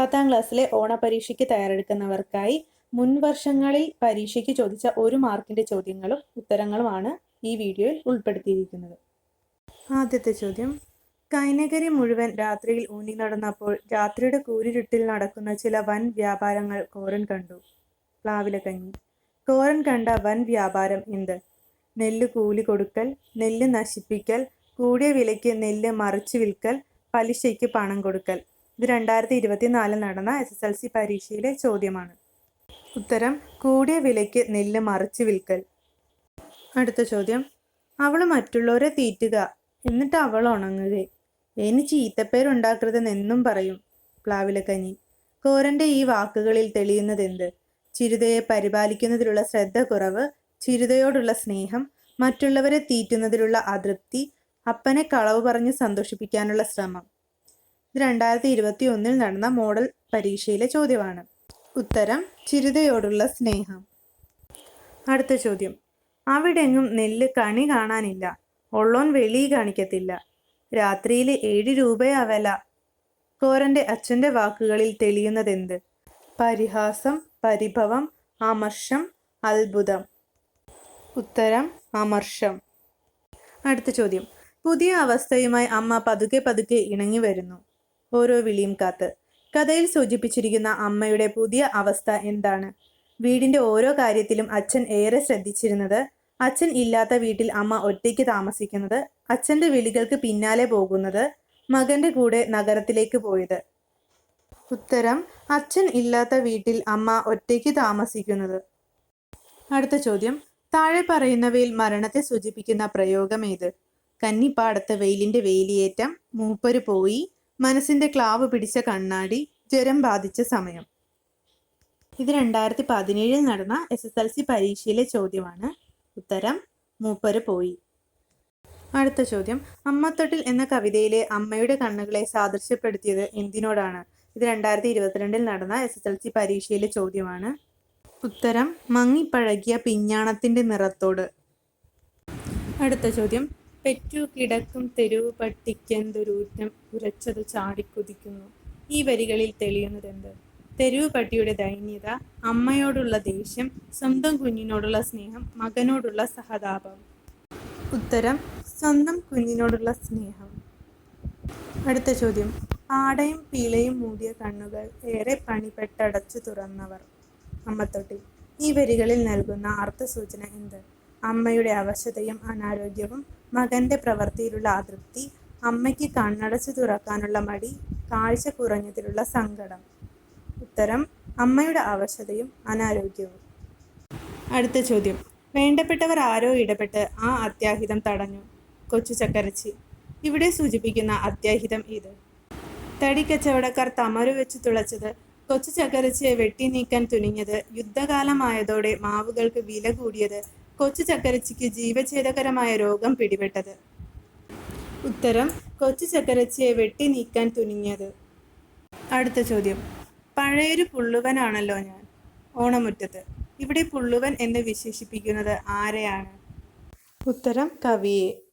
പത്താം ക്ലാസ്സിലെ ഓണപരീക്ഷയ്ക്ക് തയ്യാറെടുക്കുന്നവർക്കായി മുൻ വർഷങ്ങളിൽ പരീക്ഷയ്ക്ക് ചോദിച്ച ഒരു മാർക്കിന്റെ ചോദ്യങ്ങളും ഉത്തരങ്ങളുമാണ് ഈ വീഡിയോയിൽ ഉൾപ്പെടുത്തിയിരിക്കുന്നത്. ആദ്യത്തെ ചോദ്യം. കൈനകരി മുഴുവൻ രാത്രിയിൽ ഊന്നി നടന്നപ്പോൾ രാത്രിയുടെ കൂരിരുട്ടിൽ നടക്കുന്ന ചില വൻ വ്യാപാരങ്ങൾ കോരൻ കണ്ടു. പ്ലാവിലക്കഞ്ഞി. കോരൻ കണ്ട വൻ വ്യാപാരം എന്ത്? നെല്ല് കൂലി കൊടുക്കൽ നെല്ല് നശിപ്പിക്കൽ കൂടിയ വിലയ്ക്ക് നെല്ല് മറിച്ചു വിൽക്കൽ പലിശയ്ക്ക് പണം കൊടുക്കൽ. ഇത് രണ്ടായിരത്തി ഇരുപത്തിനാലിൽ നടന്ന എസ് എസ് എൽ സി പരീക്ഷയിലെ ചോദ്യമാണ്. ഉത്തരം കൂടിയ വിലയ്ക്ക് നെല്ല് മറിച്ചു വിൽക്കൽ. അടുത്ത ചോദ്യം. അവൾ മറ്റുള്ളവരെ തീറ്റുക എന്നിട്ട് അവൾ ഉണങ്ങുകയെ ഇനി ചീത്തപ്പേരുണ്ടാക്കരുതെന്നെന്നും പറയും പ്ലാവിലക്കഞ്ഞി കോരന്റെ ഈ വാക്കുകളിൽ തെളിയുന്നതെന്ത്? ചിരുതയെ പരിപാലിക്കുന്നതിലുള്ള ശ്രദ്ധ കുറവ് ചിരുതയോടുള്ള സ്നേഹം മറ്റുള്ളവരെ തീറ്റുന്നതിലുള്ള അതൃപ്തി അപ്പനെ കളവ് പറഞ്ഞ് സന്തോഷിപ്പിക്കാനുള്ള ശ്രമം. ഇത് രണ്ടായിരത്തി ഇരുപത്തി ഒന്നിൽ നടന്ന മോഡൽ പരീക്ഷയിലെ ചോദ്യമാണ്. ഉത്തരം ചിരുതയോടുള്ള സ്നേഹം. അടുത്ത ചോദ്യം. അവിടെങ്ങും നെല്ല് കണി കാണാനില്ല. ഒള്ളോൻ വെളി കാണിക്കത്തില്ല. രാത്രിയിൽ ഏഴ് രൂപയാ വില. കോരന്റെ അച്ഛന്റെ വാക്കുകളിൽ തെളിയുന്നതെന്ത്? പരിഹാസം പരിഭവം അമർഷം അത്ഭുതം. ഉത്തരം അമർഷം. അടുത്ത ചോദ്യം. പുതിയ അവസ്ഥയുമായി അമ്മ പതുക്കെ പതുക്കെ ഇണങ്ങി വരുന്നു. ഓരോ വിളിയും കാത്ത്. കഥയിൽ സൂചിപ്പിച്ചിരിക്കുന്ന അമ്മയുടെ പുതിയ അവസ്ഥ എന്താണ്? വീടിന്റെ ഓരോ കാര്യത്തിലും അച്ഛൻ ഏറെ ശ്രദ്ധിച്ചിരുന്നത് അച്ഛൻ ഇല്ലാത്ത വീട്ടിൽ അമ്മ ഒറ്റയ്ക്ക് താമസിക്കുന്നത് അച്ഛന്റെ വിളികൾക്ക് പിന്നാലെ പോകുന്നത് മകന്റെ കൂടെ നഗരത്തിലേക്ക് പോയത്. ഉത്തരം അച്ഛൻ ഇല്ലാത്ത വീട്ടിൽ അമ്മ ഒറ്റയ്ക്ക് താമസിക്കുന്നത്. അടുത്ത ചോദ്യം താഴെ പറയുന്നവയിൽ മരണത്തെ സൂചിപ്പിക്കുന്ന പ്രയോഗം ഏത്? കന്നിപ്പാടത്ത് വെയിലിന്റെ വേലിയേറ്റം മൂപ്പര് പോയി മനസ്സിന്റെ ക്ലാവ് പിടിച്ച കണ്ണാടി ജ്വരം ബാധിച്ച സമയം. ഇത് രണ്ടായിരത്തി പതിനേഴിൽ നടന്ന എസ് എസ് എൽ സി പരീക്ഷയിലെ ചോദ്യമാണ്. ഉത്തരം മൂപ്പര് പോയി. അടുത്ത ചോദ്യം. അമ്മത്തൊട്ടിൽ എന്ന കവിതയിലെ അമ്മയുടെ കണ്ണുകളെ സാദൃശ്യപ്പെടുത്തിയത് എന്തിനോടാണ്? ഇത് രണ്ടായിരത്തി ഇരുപത്തിരണ്ടിൽ നടന്ന എസ് എസ് എൽ സി പരീക്ഷയിലെ ചോദ്യമാണ്. ഉത്തരം മങ്ങിപ്പഴകിയ പിഞ്ഞാണത്തിന്റെ നിറത്തോട്. അടുത്ത ചോദ്യം. പെറ്റു കിടക്കും തെരുവ് പട്ടിക്കെന്തൊരൂറ്റം ഉരച്ചത് ചാടിക്കുതിക്കുന്നു. ഈ വരികളിൽ തെളിയുന്നതെന്ത്? തെരുവ് പട്ടിയുടെ ദൈന്യത അമ്മയോടുള്ള ദേഷ്യം സ്വന്തം കുഞ്ഞിനോടുള്ള സ്നേഹം മകനോടുള്ള സഹതാപം. ഉത്തരം സ്വന്തം കുഞ്ഞിനോടുള്ള സ്നേഹം. അടുത്ത ചോദ്യം. പാടയും പീളയും മൂടിയ കണ്ണുകൾ ഏറെ പണിപ്പെട്ടടച്ചു തുറന്നവർ. അമ്മത്തൊട്ടി ഈ വരികളിൽ നൽകുന്ന അർത്ഥസൂചന എന്ത്? അമ്മയുടെ അവശതയും അനാരോഗ്യവും മകന്റെ പ്രവൃത്തിയിലുള്ള അതൃപ്തി അമ്മയ്ക്ക് കണ്ണടച്ചു തുറക്കാനുള്ള മടി കാഴ്ച കുറഞ്ഞതിലുള്ള സങ്കടം. ഉത്തരം അമ്മയുടെ അവശതയും അനാരോഗ്യവും. അടുത്ത ചോദ്യം. വേണ്ടപ്പെട്ടവർ ആരോ ഇടപെട്ട് ആ അത്യാഹിതം തടഞ്ഞു. കൊച്ചു ചക്കരച്ചി ഇവിടെ സൂചിപ്പിക്കുന്ന അത്യാഹിതം ഇത്. തടിക്കച്ചവടക്കാർ തമരു വെച്ച് തുളച്ചത് കൊച്ചു ചക്കരച്ചിയെ വെട്ടി നീക്കാൻ തുനിഞ്ഞത് യുദ്ധകാലമായതോടെ മാവുകൾക്ക് വില കൂടിയത് കൊച്ചു ചക്കരച്ചിക്ക് ജീവഛേദകരമായ രോഗം പിടിപെട്ടത്. ഉത്തരം കൊച്ചു ചക്കരച്ചിയെ വെട്ടി നീക്കാൻ തുനിഞ്ഞത്. അടുത്ത ചോദ്യം. പഴയൊരു പുള്ളുവനാണല്ലോ ഞാൻ. ഓണമുറ്റത്ത്. ഇവിടെ പുള്ളുവൻ എന്ന് വിശേഷിപ്പിക്കുന്നത് ആരെയാണ്? ഉത്തരം കവിയെ.